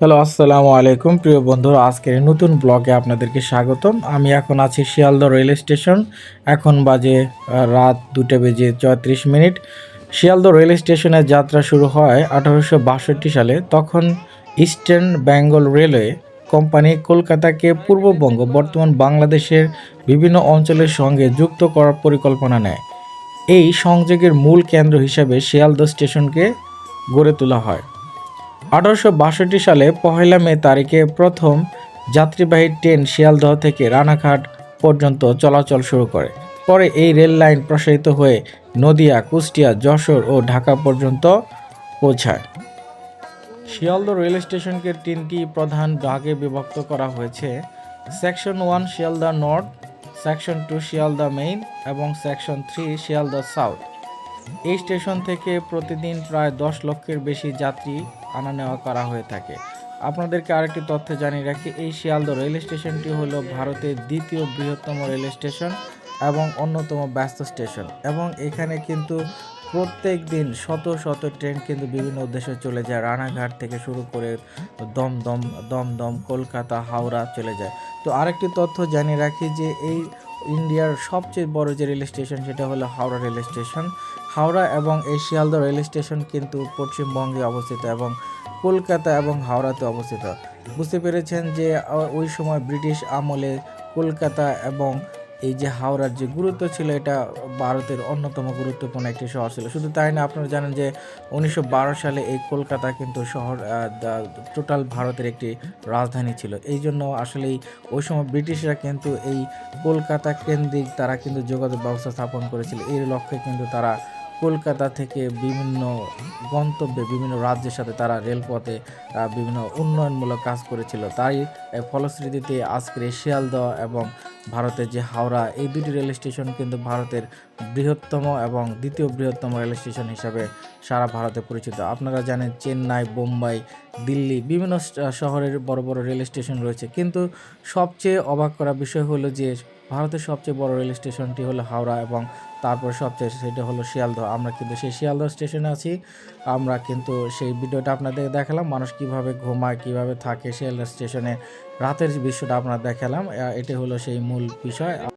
Hello, আসসালামু আলাইকুম। প্রিয় বন্ধুরা, আজকের নতুন ব্লগে আপনাদেরকে স্বাগতম। আমি এখন আছি শিয়ালদহ রেল স্টেশন। এখন বাজে রাত দুটো বেজে চৌত্রিশ মিনিট। শিয়ালদহ রেল স্টেশনের যাত্রা শুরু হয় আঠারোশো বাষট্টি সালে। তখন ইস্টার্ন বেঙ্গল রেলওয়ে কোম্পানি কলকাতাকে পূর্ববঙ্গ, বর্তমান বাংলাদেশের বিভিন্ন অঞ্চলের সঙ্গে যুক্ত করার পরিকল্পনা নেয়। এই সংযোগের মূল কেন্দ্র হিসাবে শিয়ালদহ স্টেশনকে গড়ে তোলা হয়। আঠারোশো বাষট্টি সালে পহেলা মে তারিখে প্রথম যাত্রীবাহী ট্রেন শিয়ালদহ থেকে রানাঘাট পর্যন্ত চলাচল শুরু করে। পরে এই রেল লাইন প্রসারিত হয়ে নদিয়া, কুষ্টিয়া, যশোর ও ঢাকা পর্যন্ত পৌঁছায়। শিয়ালদহ রেল স্টেশনকে তিনটি প্রধান ভাগে বিভক্ত করা হয়েছে। Section one Sealdah north, section two Sealdah main এবং সেকশন থ্রি শিয়ালদহ সাউথ। এই স্টেশন থেকে প্রতিদিন প্রায় দশ লক্ষের বেশি যাত্রী আনা নেওয়া করা হয়ে থাকে। আপনাদেরকে আরেকটি তথ্য জানিয়ে রাখি, এই শিয়ালদহ রেল স্টেশনটি হল ভারতের দ্বিতীয় বৃহত্তম রেল স্টেশন এবং অন্যতম ব্যস্ত স্টেশন এবং এখানে কিন্তু প্রত্যেক দিন শত শত ট্রেন কিন্তু বিভিন্ন উদ্দেশ্যে চলে যায়। রানাঘাট থেকে শুরু করে দমদম দমদম, কলকাতা, হাওড়া চলে যায়। তো আরেকটি তথ্য জানিয়ে রাখি যে এই ইন্ডিয়ার সবচেয়ে বড় যে রেল স্টেশন সেটা হলো হাওড়া রেল স্টেশন। হাওড়া এবং এই শিয়ালদহ রেল স্টেশন কিন্তু পশ্চিমবঙ্গে অবস্থিত এবং কলকাতা এবং হাওড়াতে অবস্থিত। বুঝতে পেরেছেন যে ওই সময় ব্রিটিশ আমলে কলকাতা এবং এই যে হাওড়ার যে গুরুত্ব ছিল, এটা ভারতের অন্যতম গুরুত্বপূর্ণ একটি শহর ছিল। শুধু তাই না, আপনারা জানেন যে উনিশশো বারো সালে এই কলকাতা কিন্তু শহর টোটাল ভারতের একটি রাজধানী ছিল। এই জন্য আসলেই ওই সময় ব্রিটিশরা কিন্তু এই কলকাতা কেন্দ্রিক তারা কিন্তু যোগাযোগ ব্যবস্থা স্থাপন করেছিল। এর লক্ষ্যে কিন্তু তারা কলকাতা থেকে বিভিন্ন গন্তব্যে, বিভিন্ন রাজ্যের সাথে তারা রেলপথে বিভিন্ন উন্নয়নমূলক কাজ করেছিল। তাই ফলশ্রুতিতে আজকের শিয়ালদহ এবং ভারতের যে হাওড়া, এই দুটি রেল স্টেশন কিন্তু ভারতের বৃহত্তম এবং দ্বিতীয় বৃহত্তম রেল স্টেশন হিসাবে সারা ভারতে পরিচিত। আপনারা জানেন, চেন্নাই, বোম্বাই, দিল্লি বিভিন্ন শহরের বড় বড় রেল স্টেশন রয়েছে। কিন্তু সবচেয়ে অবাক করা বিষয় হলো যে ভারতের সবচেয়ে বড় রেল স্টেশনটি হলো হাওড়া এবং তারপর সবচেয়ে সেটা হলো শিয়ালদহ। আমরা কিন্তু সেই শিয়ালদহ স্টেশনে আছি। আমরা কিন্তু সেই ভিডিওটা আপনাদের দেখালাম, মানুষ কীভাবে ঘুমায়, কীভাবে থাকে শিয়ালদহ স্টেশনে। রাতের দৃশ্যটা আপনারা দেখালাম। এটি হলো সেই মূল বিষয়।